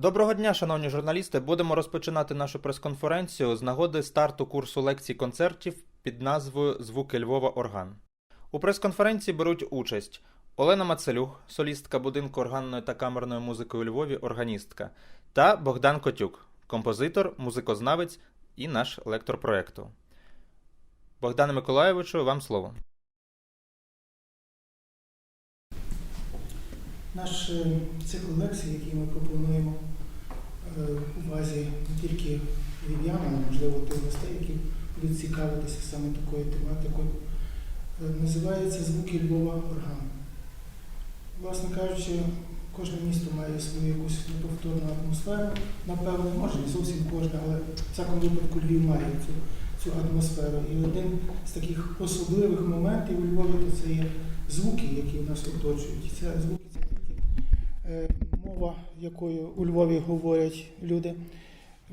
Доброго дня, шановні журналісти. Будемо розпочинати нашу прес-конференцію з нагоди старту курсу лекцій концертів під назвою Звуки Львова Орган. У прес-конференції беруть участь Олена Мацелюх, солістка будинку органної та камерної музики у Львові, органістка, та Богдан Котюк, композитор, музикознавець і наш лектор проєкту. Богдане Миколаєвичу, вам слово. Наш е, цикл лекцій, який ми пропонуємо увазі не тільки львів'ян, але можливо тих гостей, які будуть цікавитися саме такою тематикою, е, називається Звуки Львова орган. Власне кажучи, кожне місто має свою якусь неповторну атмосферу, напевно, може не зовсім кожне, але в всякому випадку Львів має цю, цю атмосферу. І один з таких особливих моментів у Львові це є звуки, які нас оточують. Це звуки це е, мова, якою у Львові говорять люди,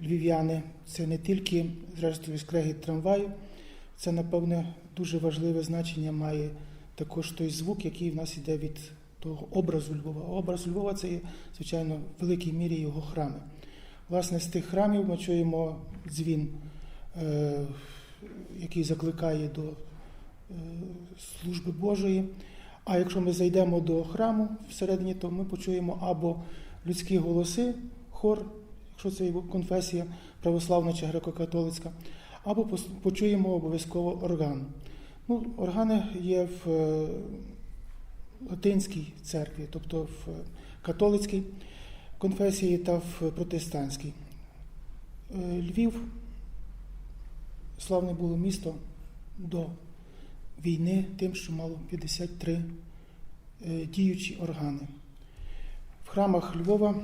львів'яни. Це не тільки, зрештою, скрегіт трамваю, це, напевне, дуже важливе значення має також той звук, який в нас йде від того образу Львова. А Образ Львова це звичайно, в великій мірі його храми. Власне, з тих храмів ми чуємо дзвін, е, який закликає до е, служби Божої. А якщо ми зайдемо до храму всередині, то ми почуємо або людські голоси, хор, якщо це конфесія православна чи греко-католицька, або почуємо обов'язково орган. Ну, органи є в е, латинській церкві, тобто в католицькій конфесії та в протестантській. Е, Львів славне було місто до війни тим, що мало 53 е, діючі органи. В храмах Львова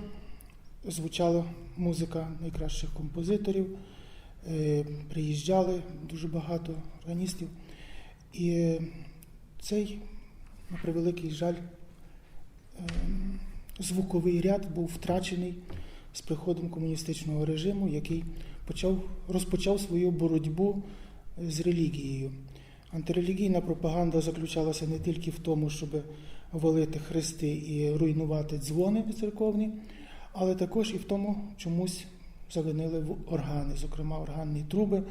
звучала музика найкращих композиторів, е, приїжджали дуже багато органістів. І е, цей, на превеликий жаль, звуковий ряд був втрачений з приходом комуністичного режиму, який почав, розпочав свою боротьбу з релігією. Антирелігійна пропаганда заключалася не тільки в тому, щоб валити хрести і руйнувати дзвони церковні, але також і в тому, чомусь завинили в органи, зокрема органні труби,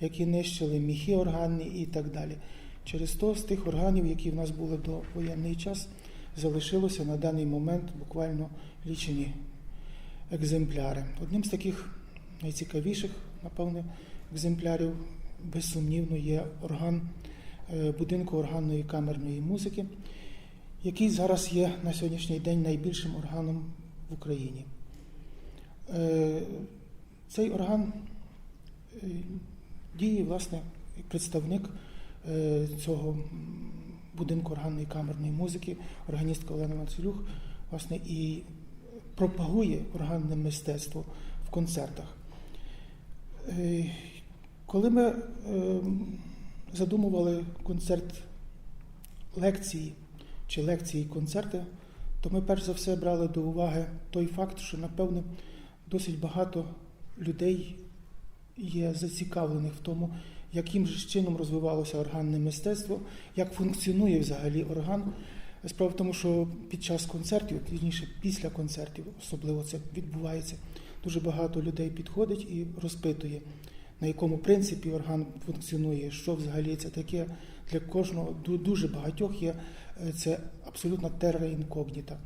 які нищили міхи органні і так далі. Через то з тих органів, які в нас були до воєнний час, залишилося на даний момент буквально лічені екземпляри. Одним з таких найцікавіших, напевне, екземплярів, безсумнівно, є орган е, будинку органної камерної музики, який зараз є на сьогоднішній день найбільшим органом в Україні. Е, Цей орган е, діє, власне, представник цього будинку органної камерної музики, органістка Олена Мацелюх, власне, і пропагує органне мистецтво в концертах. Коли ми е, задумували концерт лекції чи лекції концерти, то ми перш за все брали до уваги той факт, що, напевне, досить багато людей є зацікавлених в тому, яким же чином розвивалося органне мистецтво, як функціонує взагалі орган. Справа в тому, що під час концертів, пізніше після концертів, особливо це відбувається, дуже багато людей підходить і розпитує, на якому принципі орган функціонує, що взагалі це таке. Для кожного дуже багатьох є е, це абсолютно терра інкогніта.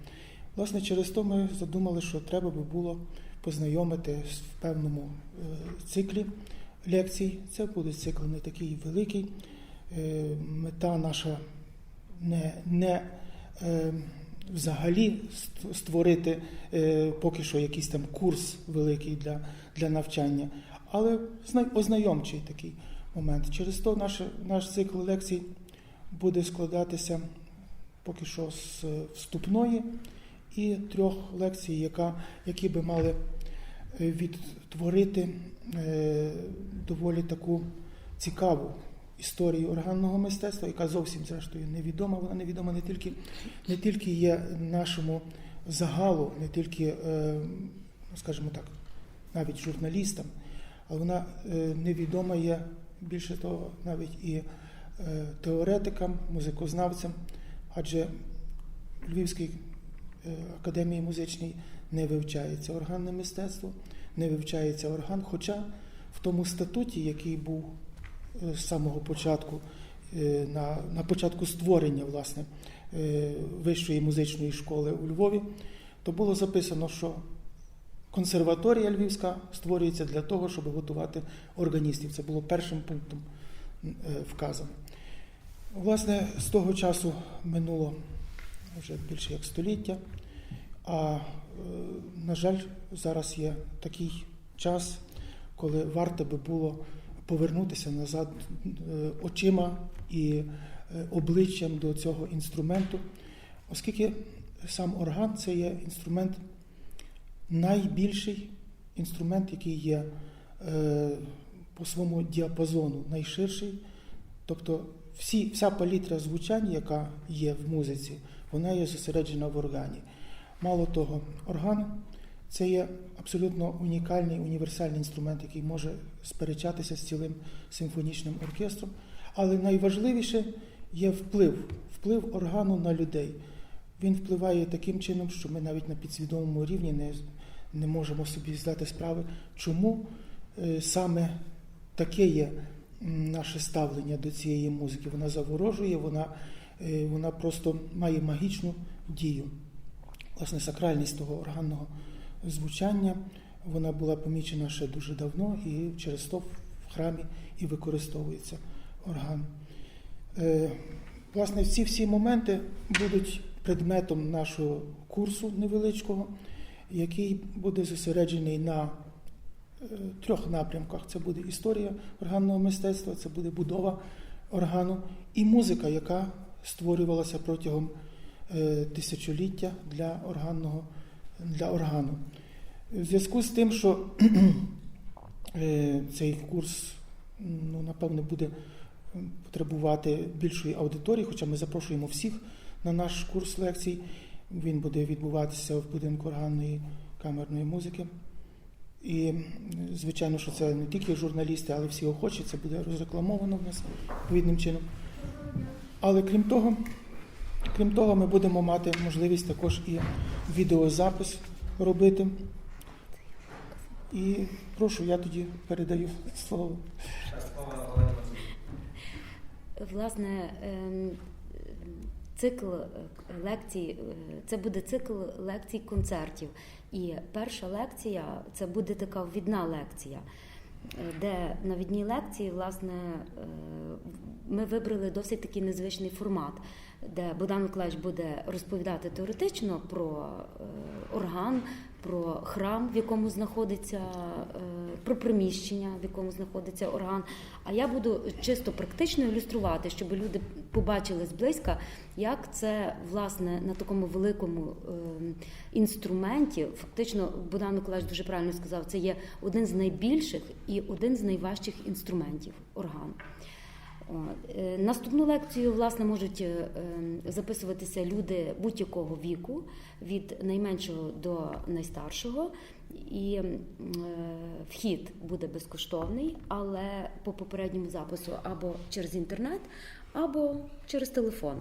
Власне, через то ми задумали, що треба би було познайомити в певному е, циклі лекцій. Це буде цикл не такий великий. Е, Мета наша не, не взагалі створити е, поки що якийсь там курс великий для, для навчання, але ознайомчий такий момент. Через то наш, наш цикл лекцій буде складатися поки що з вступної і трьох лекцій, яка, які би мали е, відтворити е, доволі таку цікаву історію органного мистецтва, яка зовсім зрештою невідома. Вона невідома не тільки, не тільки є нашому загалу, не тільки, е, ну, скажімо так, навіть журналістам, але вона е, невідома є більше того, навіть і е, теоретикам, музикознавцям, адже Львівській е, академії музичній не вивчається органне мистецтво, не вивчається орган. Хоча в тому статуті, який був з самого початку, е, на, на початку створення власне, е, вищої музичної школи у Львові, то було записано, що консерваторія Львівська створюється для того, щоб готувати органістів. Це було першим пунктом е, вказано. Власне, з того часу минуло вже більше як століття. А е, на жаль, зараз є такий час, коли варто би було повернутися назад е, очима і е, обличчям до цього інструменту, оскільки сам орган це є інструмент найбільший інструмент, який є е, по своєму діапазону найширший. Тобто всі, вся палітра звучань, яка є в музиці, вона є зосереджена в органі. Мало того, орган це є абсолютно унікальний універсальний інструмент, який може сперечатися з цілим симфонічним оркестром. Але найважливіше є вплив, вплив органу на людей. Він впливає таким чином, що ми навіть на підсвідомому рівні не, не можемо собі здати справи, чому е, саме таке є наше ставлення до цієї музики. Вона заворожує, вона, е, вона просто має магічну дію. Власне, сакральність того органного звучання вона була помічена ще дуже давно і через то в храмі і використовується орган. Е, Власне, ці всі моменти будуть предметом нашого курсу невеличкого, який буде зосереджений на е, трьох напрямках: це буде історія органного мистецтва, це буде будова органу і музика, яка створювалася протягом е, тисячоліття для органного для органу. В зв'язку з тим, що е, цей курс, ну, напевно, буде потребувати більшої аудиторії, хоча ми запрошуємо всіх на наш курс лекцій. Він буде відбуватися в будинку органної камерної музики. І, звичайно, що це не тільки журналісти, але всі охочі, це буде розрекламовано в нас відповідним чином. Але крім того, крім того, ми будемо мати можливість також і відеозапис робити. І прошу, я тоді передаю слово. Власне, ем, цикл е, лекцій е, це буде цикл лекцій концертів. І перша лекція це буде така ввідна лекція, е, де на відній лекції, власне, ми вибрали досить такий незвичний формат, де Богдан Миколаївич буде розповідати теоретично про е, орган, про храм, в якому знаходиться, е, про приміщення, в якому знаходиться орган. А я буду чисто практично ілюструвати, щоб люди побачили зблизька, як це власне на такому великому е, інструменті. Фактично, Богдан Миколаївич дуже правильно сказав, це є один з найбільших і один з найважчих інструментів орган. Е, Наступну лекцію власне можуть е, е, записуватися люди будь-якого віку, від найменшого до найстаршого. І е, вхід буде безкоштовний, але по попередньому запису або через інтернет, або через телефон.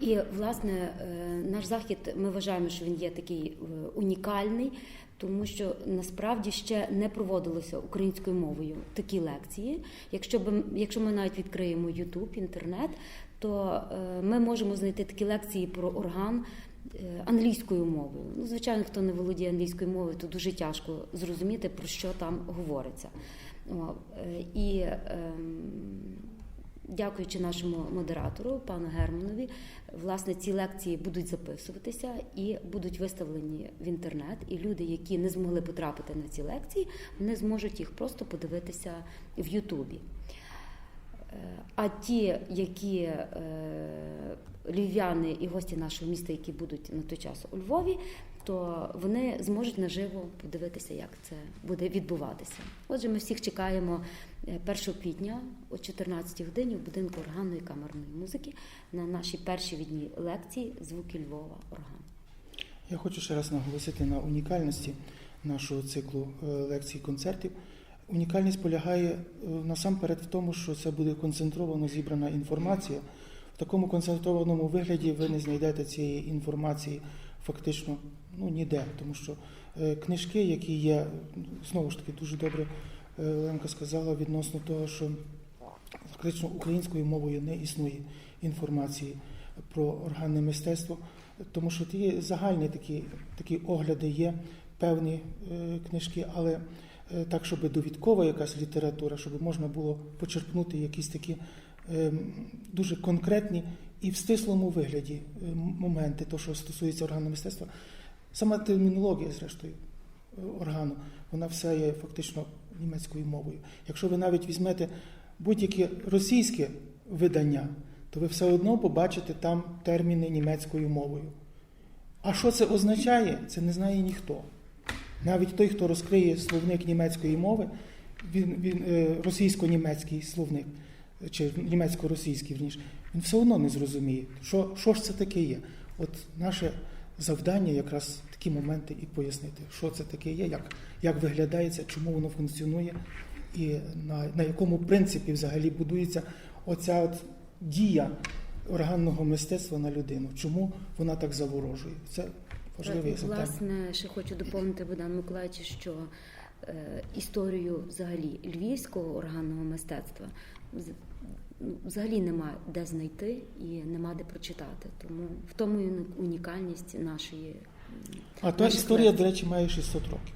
І власне наш захід ми вважаємо, що він є такий унікальний, тому що насправді ще не проводилося українською мовою такі лекції. Якщо б якщо ми навіть відкриємо YouTube, інтернет, то е, ми можемо знайти такі лекції про орган. е, Англійською мовою. Ну, звичайно, хто не володіє англійською мовою, то дуже тяжко зрозуміти, про що там говориться. Е, І ем, дякуючи нашому модератору, пану Германові, власне, ці лекції будуть записуватися і будуть виставлені в інтернет. І люди, які не змогли потрапити на ці лекції, вони зможуть їх просто подивитися в Ютубі. Е, А ті, які е, львів'яни і гості нашого міста, які будуть на той час у Львові, то вони зможуть наживо подивитися, як це буде відбуватися. Отже, ми всіх чекаємо е, 1 квітня о 14 годині в будинку органної камерної музики на нашій першій відній лекції Звуки Львова орган. Я хочу ще раз наголосити на унікальності нашого циклу е, лекцій концертів. Унікальність полягає е, насамперед в тому, що це буде концентровано зібрана інформація. В такому концентрованому вигляді ви не знайдете цієї інформації фактично ну, ніде. Тому що е, книжки, які є, знову ж таки, дуже добре е, Оленка сказала відносно того, що фактично українською мовою не існує інформації про органне мистецтво, тому що ті загальні такі, такі огляди є, певні е, книжки, але так, щоб довідкова якась література, щоб можна було почерпнути якісь такі е, дуже конкретні і в стислому вигляді е, моменти, то, що стосується органного мистецтва. Сама термінологія, зрештою, е, органу, вона все є фактично німецькою мовою. Якщо ви навіть візьмете будь-яке російське видання, то ви все одно побачите там терміни німецькою мовою. А що це означає, це не знає ніхто. Навіть той, хто розкриє словник німецької мови, він, він, е, російсько-німецький словник, чи німецько-російський, вірніше, він все одно не зрозуміє, що, що ж це таке є. От наше завдання якраз такі моменти і пояснити, що це таке є, як, як виглядається, чому воно функціонує, і на, на якому принципі взагалі будується оця от дія органного мистецтва на людину. Чому вона так заворожує? Це важливе завдання. Власне, ще хочу доповнити Богдан Миколаївич, що е, історію взагалі львівського органного мистецтва взагалі нема де знайти і нема де прочитати. Тому в тому і унікальність нашої. А та історія, до речі, має 600 років.